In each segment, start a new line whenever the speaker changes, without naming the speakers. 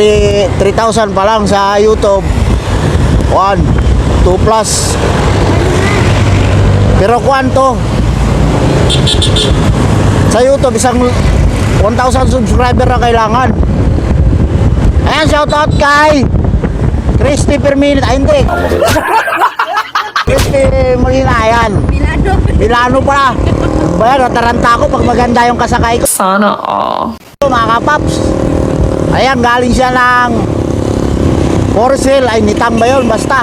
3 3,000 pa lang sa YouTube. 1 2 plus. Pero kwanto? Sa YouTube isang 1,000 subscriber na kailangan. Ayan, shoutout kay Christy per minute. Ay, hindi. Christy Molina, ayan.
Milano.
Milano pala. Ba yan, nataranta ko pag maganda yung kasakay ko.
Sana all.
Mga kapaps. Ayan, galing siya ng Porcel. Ay, nitang ba yun? Basta.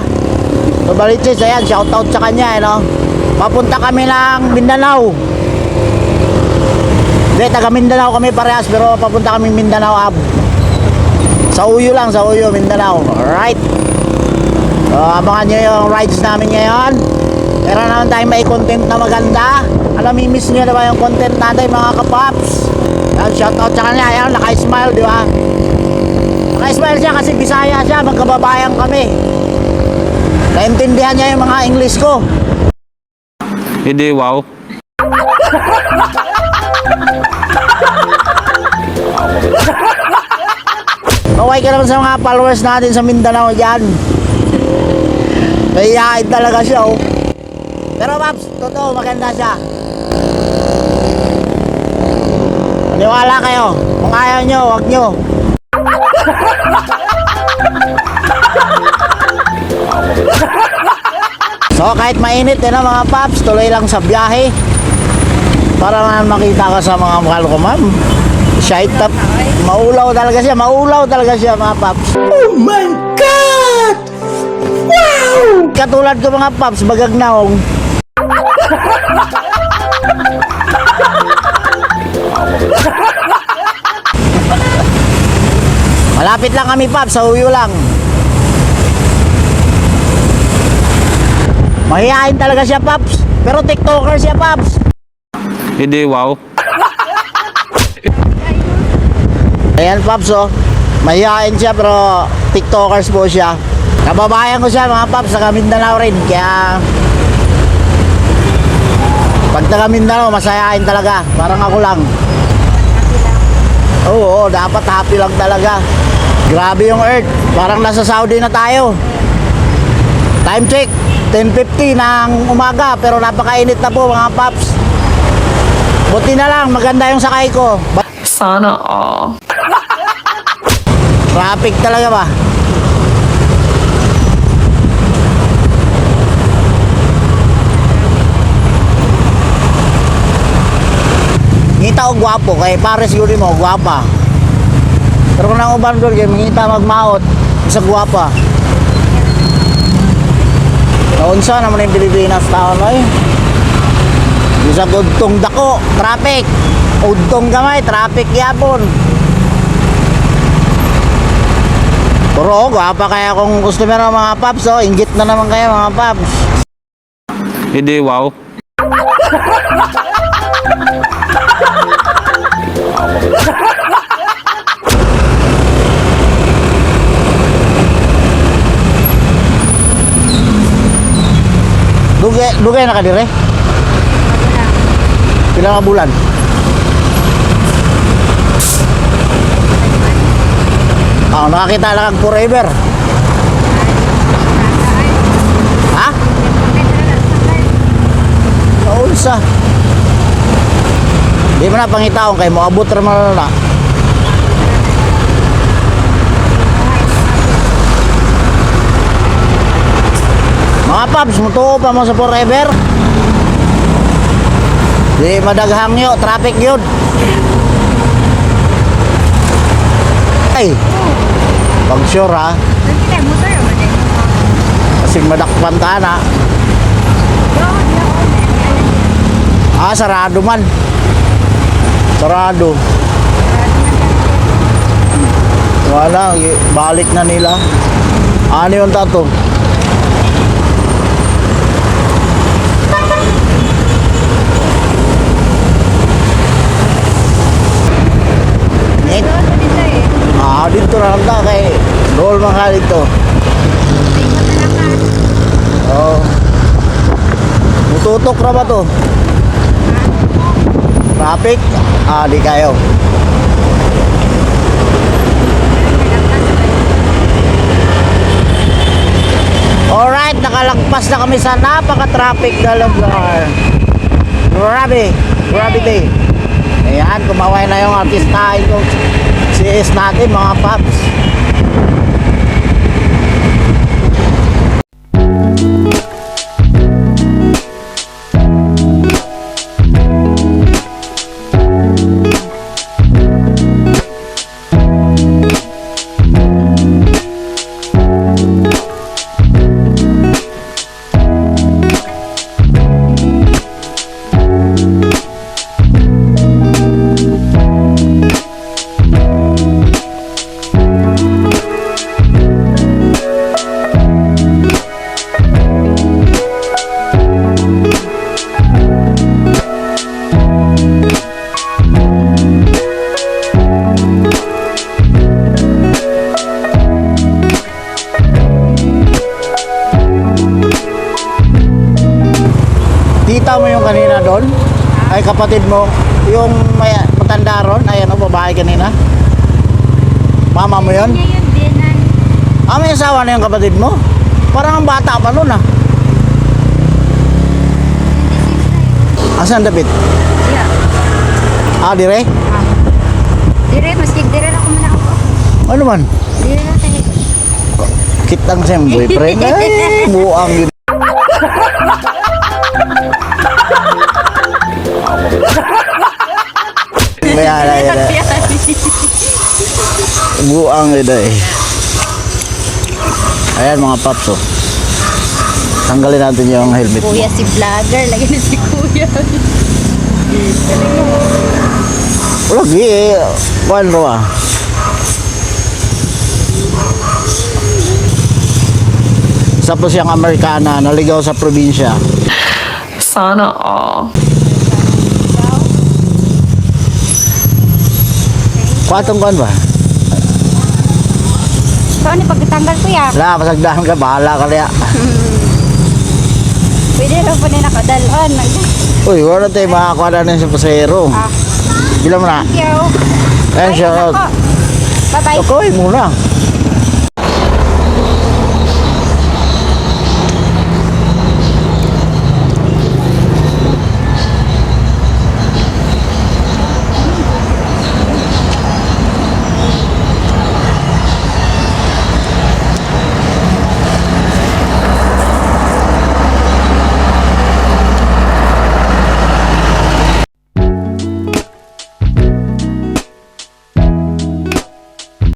Babaliches, ayan, shoutout sa kanya, eh, no? Papunta kami ng Mindanao. Hindi, taga Mindanao kami parehas, pero papunta kami Mindanao Ab. Sa Uyo lang, sa Uyo, Mindanao. Alright. So, abangan nyo yung rides namin ngayon. Meron naman tayong may content na maganda. Alam, miss nyo na ba yung content natin mga kapaps? Yan, shoutout sa kanya. Ayan, naka-smile, di ba? Naka-smile siya kasi Bisaya siya. Magkababayan kami. Naintindihan niya yung mga English ko.
Hindi, wow.
Kaway ka naman sa mga followers natin sa Mindanao dyan. Mahihain talaga siya, oh. Pero, Paps, totoo, maganda siya. Maniwala kayo. Kung ayaw nyo, wag nyo. So, kahit mainit, eh, na, mga Paps, tuloy lang sa biyahe. Para man makita ka sa mga mahal ko, ma'am. Shite up. Maulaw talaga siya. Maulaw talaga siya, mga paps. Oh my God! Wow! Katulad ko, mga paps, bagagnaong. Malapit lang kami, paps. Sa uyo lang. Mahihain talaga siya, paps. Pero tiktoker siya, paps.
Hindi, wow.
Ayan, Paps, oh. Mahihain siya, pero TikTokers po siya. Kababayan ko siya, mga Paps, sa Mindanao rin. Kaya, pag taga Mindanao, masayain talaga. Parang ako lang. Oo, dapat happy lang talaga. Grabe yung Earth. Parang nasa Saudi na tayo. Time check, 10.50 ng umaga, pero napakainit na po, mga Paps. Buti na lang, maganda yung sakay ko.
Sana all.
Traffic talaga ba? Ngita ko gwapo, kay pares yun mo, gwapa. Pero kung nang uban doon, kaya ngita magmaot, sa gwapa. Naunsa naman yung Pilipinas taon ay. Bisa udtong dako, traffic. Udtong gamay, traffic yapon. Pero oh, gwapa kaya kung customer ng mga paps, oh, inggit na naman kayo mga paps.
Hindi, wow.
Dugay, dugay na ka dire? Pila nga bulan? Ah, nakakita lang kag forever. Ha? Naunsa. Di mo na pangitaon kay mo abot ra na. Mga paps, mutuo pa mo sa forever. Di madaghang yo, traffic yun. Ay, pag sure ha, kasing madakpan ta na. Ah, sarado man. Sarado. Wala, balik na nila. Ano yung tato? Paul Makalig to. Oo. Oh. Mututok na ba to? Traffic? Ah, di kayo. Alright, nakalagpas na kami sa napaka-traffic na lugar. Grabe, grabe day. Ayan, kumaway na yung artista. Ito, si S natin, mga paps. Kapatid mo, yung may matanda ron, ayan o babae kanina. Mama mo yun?
Niya yun din. ah.
Ah, may asawa na yung kapatid mo? Parang ang bata pa nun ah. Asan David?
Yeah.
Ah, dire?
Dire, maski dire na ko muna ako.
Ano man?
Dire na tayo.
Kitang siyang boyfriend. Ay, buang yun. Kaya na yun. eh. Buang yun eh. Ayan mga paps oh. Tanggalin natin yung helmet mo.
Kuya si vlogger, lagi na si kuya.
Wala, gi. Kuhan ro ah. Isa po siyang Amerikana, naligaw sa probinsya.
Sana all.
Kwatong kuhan ba?
So, ano pagkatanggal kuya?
Wala, pasagdahan ka, bahala ka liya.
Pwede lang po na nakadalon.
Uy, wala tayo makakuha na rin sa pasahero.
Ah,
Bilang mo na.
thank you.
Shout out.
Bye-bye.
Akoy muna.